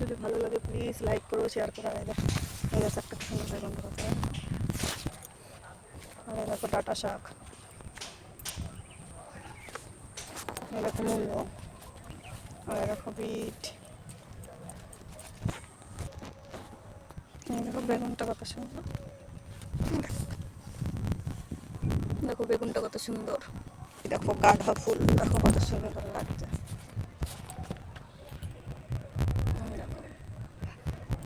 যদি ভালো লাগে প্লিজ লাইক করো শেয়ার করো এই গাছ একটা সুন্দর বেগুন গাছ আর দেখো ডাটা শাক। দেখো মূল্য আর দেখো বিট। দেখো বেগুনটা কত সুন্দর। দেখো বেগুনটা কত সুন্দর। দেখো গাঁদা ফুল, দেখো কত সুন্দর লাগছে এই দেখো। এখানে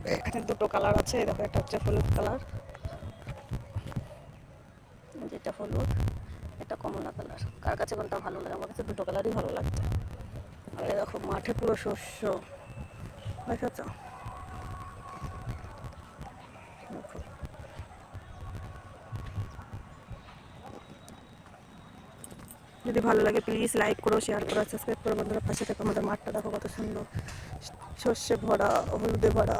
দুটো কালার আছে দেখো, একটা হচ্ছে হলুদ কালার যেটা হলুদ এটা কমলা কালার। কার কাছে কোনটা ভালো লাগে? আমার কাছে দুটো কালারই ভালো লাগছে। আর দেখো, মাঠে পুরো শস্য। দেখেছ যদি ভালো লাগে প্লিজ লাইক করো শেয়ার করো সাবস্ক্রাইব করো, বন্ধুরা। পাশে থেকে, আমাদের মাঠটা দেখো কত সুন্দর। শস্যে ভরা, হলুদে ভরা।